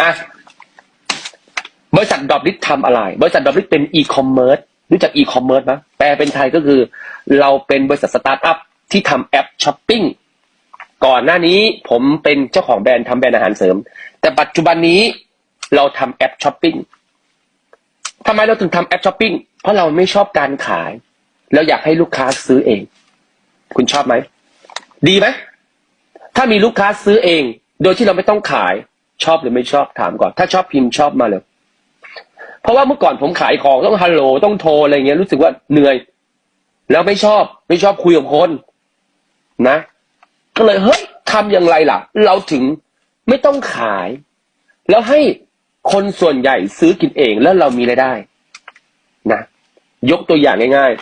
อะบริษัทดอบลิททำอะไร บริษัทดอบลิทเป็นอีคอมเมิร์ซรู้จักอีคอมเมิร์ซไหมแปลเป็นไทยก็คือ เราเป็นบริษัทสตาร์ทอัพที่ทำแอปช้อปปิ้งก่อนหน้านี้ผมเป็นเจ้าของแบรนด์ทำแบรนด์อาหารเสริม แต่ปัจจุบันนี้เราทำแอปช้อปปิ้งทำไมเราถึงทำแอปช้อปปิ้งเพราะเราไม่ชอบการขาย เราอยากให้ลูกค้าซื้อเอง คุณชอบไหม ดีไหม ถ้ามีลูกค้าซื้อเอง โดยที่เราไม่ต้องขาย ชอบหรือไม่ชอบถามก่อน ถ้าชอบพิมพ์ชอบมาเลย เพราะว่าเมื่อก่อนผมขายของต้องฮัลโหลต้องโทรอะไรเงี้ยรู้สึกว่าเหนื่อย แล้วไม่ชอบไม่ชอบคุยกับคนนะ ก็เลยเฮ้ยทำอย่างไรล่ะ เราถึงไม่ต้องขาย แล้วให้คนส่วนใหญ่ซื้อกินเองแล้วเรามีรายได้ นะ ยกตัวอย่างง่าย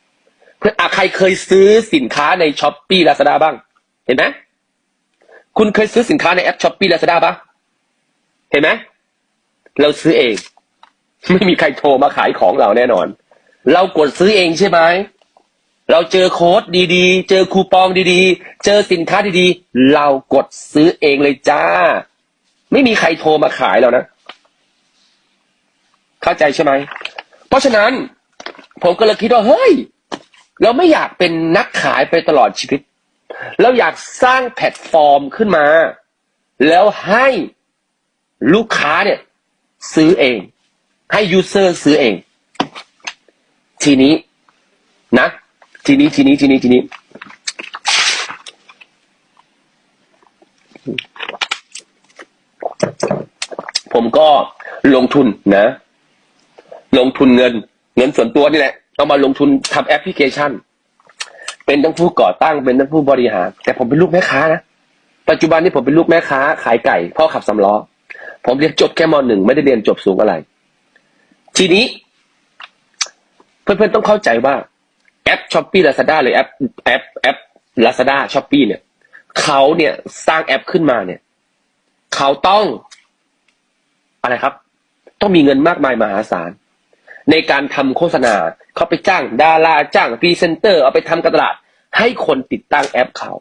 ๆเพื่ออะใครเคยซื้อสินค้าในช้อปปี้ลาซาด้าบ้าง เห็นไหมคุณเคยซื้อสินค้าในแอปช้อปปี้ลาซาด้าปะ เห็นไหมเราซื้อเอง ไม่มีใครโทรมาขายของเราแน่นอน เรากดซื้อเองใช่ไหมเราเจอโค้ดดีๆ เจอคูปองดีๆ เจอสินค้าดีๆ เรากดซื้อเองเลยจ้า ไม่มีใครโทรมาขายเรานะ เข้าใจใช่ไหม เพราะฉะนั้น ผมก็เลยคิดว่าเฮ้ย เราไม่อยากเป็นนักขายไปตลอดชีวิต เราอยากสร้างแพลตฟอร์มขึ้นมา แล้วให้ ลูกค้าเนี่ย ซื้อเอง ให้ยูเซอร์ซื้อเอง ทีนี้นะ ทีนี้ทีนี้ทีนี้ทีนี้ผมก็ลงทุนนะ ลงทุนเงิน เงินส่วนตัวนี่แหละเอามาลงทุนทำแอปพลิเคชัน เป็นทั้งผู้ก่อตั้งเป็นทั้งผู้บริหาร แต่ผมเป็นลูกแม่ค้านะ ปัจจุบันนี้ผมเป็นลูกแม่ค้า ขายไก่พ่อขับสำล้อ ผมเรียนจบแค่มหนึ่งไม่ได้เรียนจบสูงอะไร ทีนี้ เพื่อนๆต้องเข้าใจว่าแอปช้อปปี้ลาซาด้าหรือแอปแอปแอปลาซาด้าช้อปปี้เนี่ยเขาเนี่ยสร้างแอปขึ้นมาเนี่ยเขาต้องอะไรครับ ต้องมีเงินมากมายมหาศาล ในการทำโฆษณาเขาไปจ้างดาราจ้างพรีเซนเตอร์ เอาไปทำการตลาด ให้คนติดตั้งแอปเขา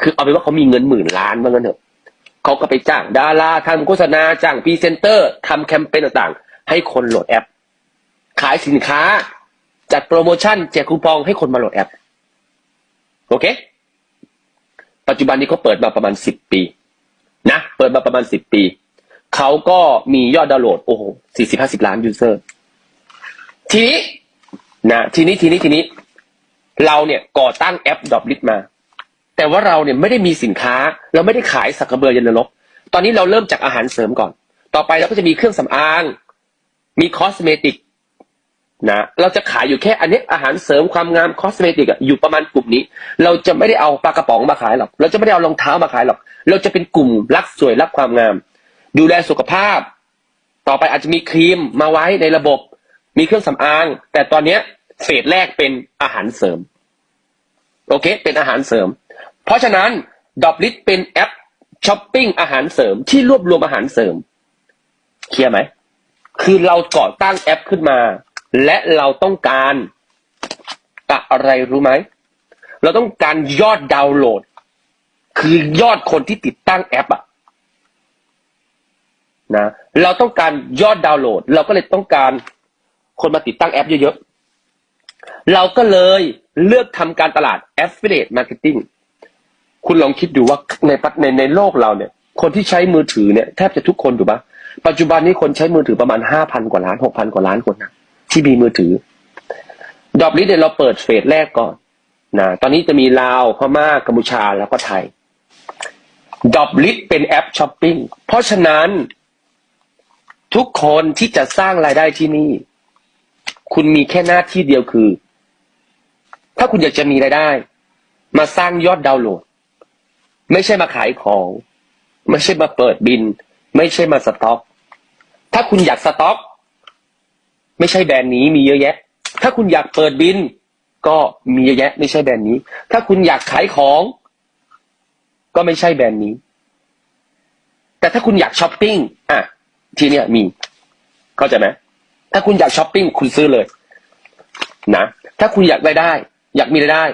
คือเอาไปนว่าเขามีเงินหมื่นล้านว่างั้นเถอะ เขาก็ไปจ้างดาราทำโฆษณาจ้างพรีเซนเตอร์ทำแคมเปญต่างๆ ให้คนโหลดแอป ขายสินค้า จัดโปรโมชั่นแจกคูปองให้คนมาโหลดแอป โอเค ปัจจุบันนี้เขาเปิดมาประมาณสิบปี นะ เปิดมาประมาณสิบปี เขาก็มียอดดาวน์โหลด โอ้โหสี่สิบห้าสิบล้านยูเซอร์ ทีนี้นะทีนี้ทีนี้ทีนี้ เราเนี่ยก่อตั้งแอปดอ p ลิ t มา แต่ว่าเราเนี่ยไม่ได้มีสินค้า เราไม่ได้ขายสักกระเบือยันนรก ตอนนี้เราเริ่มจากอาหารเสริมก่อน ต่อไปเราก็จะมีเครื่องสำอาง มีคอสเมติกนะเราจะขายอยู่แค่อันนี้อาหารเสริมความงามคอสเมติกอะอยู่ประมาณกลุ่มนี้ เราจะไม่ได้เอาปลากระป๋องมาขายหรอก เราจะไม่ได้เอารองเท้ามาขายหรอก เราจะเป็นกลุ่มรักสวยรักความงาม ดูแลสุขภาพ ต่อไปอาจจะมีครีมมาไว้ในระบบ มีเครื่องสำอาง แต่ตอนเนี้ยเฟสแรกเป็นอาหารเสริม โอเค เป็นอาหารเสริม ราะฉะนั้นดอบลิทเป็นแอปช้อปปิ้งอาหารเสริมที่รวบรวมอาหารเสริม เคลียร์ไหม คือเราก่อตั้งแอปขึ้นมา และเราต้องการอะไรรู้ไหม เราต้องการยอดดาวน์โหลด คือยอดคนที่ติดตั้งแอปอะนะเราต้องการยอดดาวน์โหลด เราก็เลยต้องการคนมาติดตั้งแอปเยอะๆ เราก็เลยเลือกทำการตลาด affiliate marketing คุณลองคิดดูว่าในในในโลกเราเนี่ย คนที่ใช้มือถือเนี่ยแทบจะทุกคนถูกปะปัจจุบันนี้คนใช้มือถือประมาณห้าพันกว่าล้านหกพันกว่าล้านคนนะที่มีมือถือ ดอบลิสเนี่ยเราเปิดเฟสแรกก่อนนะตอนนี้จะมีลาวพม่ากัมพูชาแล้วก็ไทยดอบลิสเป็นแอปช้อปปิ้งเพราะฉะนั้น ทุกคนที่จะสร้างรายได้ที่นี่ คุณมีแค่หน้าที่เดียวคือ ถ้าคุณอยากจะมีรายได้ มาสร้างยอดดาวน์โหลด ไม่ใช่มาขายของ ไม่ใช่มาเปิดบิน ไม่ใช่มาสต็อก ถ้าคุณอยากสต็อก ไม่ใช่แบรนด์นี้มีเยอะแยะ ถ้าคุณอยากเปิดบิน ก็มีเยอะแยะ ไม่ใช่แบรนด์นี้ ถ้าคุณอยากขายของ ก็ไม่ใช่แบรนด์นี้ แต่ถ้าคุณอยากช้อปปิ้งอะที่เนี้ยมี เข้าใจไหมถ้าคุณอยากช้อปปิ้งคุณซื้อเลย นะ ถ้าคุณอยากรายได้ อยากมีรายได้